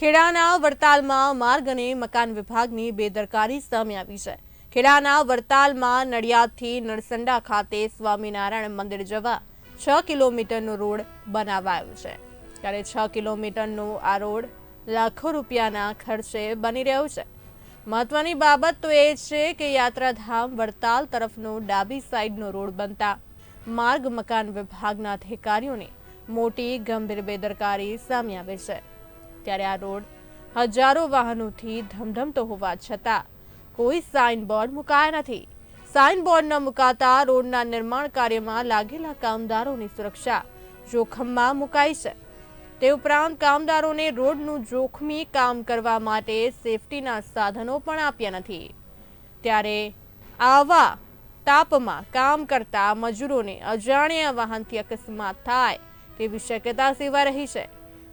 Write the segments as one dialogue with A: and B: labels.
A: ખેડાના વડતાલમાં માર્ગ અને મકાન વિભાગની બેદરકારી સામે આવી છે. ખેડાના વડતાલમાં નડિયાદથી નરસંડા ખાતે સ્વામિનારાયણ મંદિર જવા છ કિલોમીટરનો રોડ બનાવાયો છે. ત્યારે છ કિલોમીટરનો આ રોડ લાખો રૂપિયાના ખર્ચે બની રહ્યો છે. મહત્વની બાબત તો એ છે કે યાત્રાધામ વડતાલ તરફનો ડાબી સાઈડનો રોડ બનતા માર્ગ મકાન વિભાગના અધિકારીઓની મોટી ગંભીર બેદરકારી સામે આવે છે. ત્યારે આ રોડ હજારો વાહનોથી ધમધમતો હોવા છતાં કોઈ સાઇન બોર્ડ મુકાયા નથી. સાઇન બોર્ડ ન મુકાતા રોડના નિર્માણ કાર્યમાં લાગેલા કામદારોની સુરક્ષા જોખમમાં મુકાઈ છે. તે ઉપરાંત કામદારોને રોડનું જોખમી કામ કરવા માટે સેફટીના સાધનો પણ આપ્યા નથી. ત્યારે આવા તાપમાં કામ કરતા મજૂરોને અજાણ્યા વાહનથી અકસ્માત થાય તેવી શક્યતા સેવા રહી છે.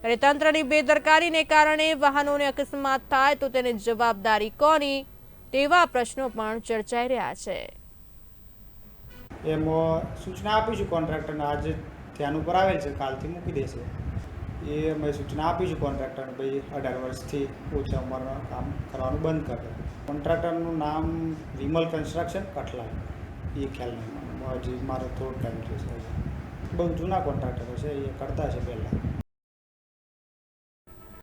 A: ત્યારે તંત્રની બેદરકારીને કારણે વાહનોને અકસ્માત થાય તો તેને જવાબદારી કોની તેવા પ્રશ્નો પણ ચર્ચાઈ રહ્યા છે.
B: એમાં સૂચના આપીશું કોન્ટ્રાક્ટરને. આજે ધ્યાન ઉપર આવેલ છે. કાલથી મૂકી દેશે. એ અમે સૂચના આપીશું કોન્ટ્રાક્ટરને ભાઈ અઢાર વર્ષથી ઓછા ઉંમરમાં કામ કરવાનું બંધ કરે કોન્ટ્રાક્ટરનું નામ વિમલ કન્સ્ટ્રક્શન કઠલા એ ખ્યાલ નહીં હજી મારો થોડો ટાઈમ છે. બહુ જૂના કોન્ટ્રાક્ટરો છે. એ કરતા છે પહેલાં.